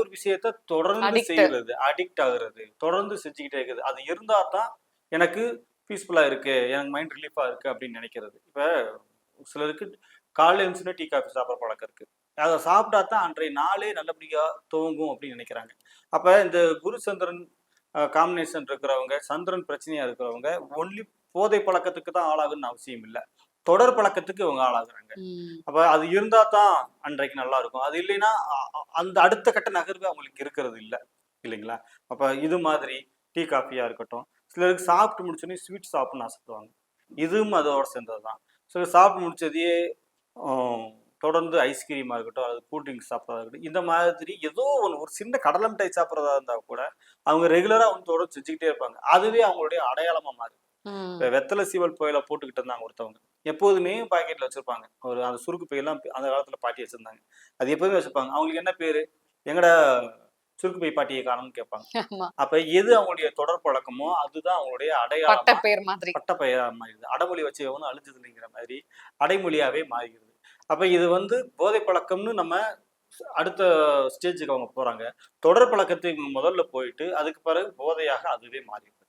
ஒரு விஷயத்த தொடர்ந்து. செய்யறது அடிக்ட் ஆகுறது தொடர்ந்து செஞ்சுக்கிட்டே இருக்குது. அது இருந்தா தான் எனக்கு பீஸ்ஃபுல்லா இருக்கு எனக்கு மைண்ட் ரிலீஃபா இருக்கு அப்படின்னு நினைக்கிறது. இப்ப சிலருக்கு காலையில எழுந்துச்சுன்னா டீ காஃபி சாப்பிட்ற பழக்கம் இருக்கு. அதை சாப்பிட்டா தான் அன்றைய நாளே நல்லபடியா துவங்கும் அப்படின்னு நினைக்கிறாங்க. அப்ப இந்த குரு சந்திரன் காம்பினேஷன் இருக்கிறவங்க சந்திரன் பிரச்சனையா இருக்கிறவங்க ஒன்லி போதை பழக்கத்துக்கு தான் ஆளாகுன்னு அவசியம் இல்லை. தொடர் பழக்கத்துக்கு இவங்க ஆளாகுறாங்க. அப்ப அது இருந்தா தான் அன்றைக்கு நல்லா இருக்கும். அது இல்லைன்னா அந்த அடுத்த கட்ட நகர்வு அவங்களுக்கு இருக்கிறது இல்லை. இல்லைங்களா? அப்ப இது மாதிரி டீ காஃபியா இருக்கட்டும். சிலருக்கு சாப்பிட்டு முடிச்சோடனே ஸ்வீட் சாப்பிட்ணும்னு ஆசைப்படுவாங்க. இதுவும் அதோட சேர்ந்தது தான். சிலர் சாப்பிட்டு முடிச்சதையே தொடர்ந்து ஐஸ்கிரீமா இருக்கட்டும் அது கூல்ட்ரிங்க்ஸ் சாப்பிட்றதா இருக்கட்டும் இந்த மாதிரி ஏதோ ஒன்று ஒரு சின்ன கடலை மிட்டாய் சாப்பிட்றதா இருந்தா கூட அவங்க ரெகுலரா வந்து தொடர்ந்து செஞ்சுக்கிட்டே இருப்பாங்க. அதுவே அவங்களுடைய அடையாளமா மாறும் ம். இப்போ வெத்தலை சீவல் புயல போட்டுக்கிட்டு இருந்தாங்க ஒருத்தவங்க. எப்போதுமே பாக்கெட்ல வச்சிருப்பாங்க. ஒரு அந்த சுருக்கு பையெல்லாம் அந்த காலத்துல பாட்டி வச்சிருந்தாங்க. அது எப்போதுமே வச்சிருப்பாங்க. அவங்களுக்கு என்ன பேரு? எங்கட சுருக்கு பை பாட்டியை காணும்னு கேட்பாங்க. அப்ப எது அவங்களுடைய தொடர் பழக்கமோ அதுதான் அவங்களுடைய அடையாளமா பேர் மாதிரி. பட்ட பெயரா மாறிடுது. அடமொழி வச்சு எவனும் அழிஞ்சது இல்லைங்கிற மாதிரி அடைமொழியாவே மாறிடுது. அப்ப இது வந்து போதை பழக்கம்னு நம்ம அடுத்த ஸ்டேஜுக்கு அவங்க போறாங்க. தொடர் பழக்கத்துக்கு முதல்ல போயிட்டு அதுக்கு பிறகு போதையாக அதுவே மாறிடுது.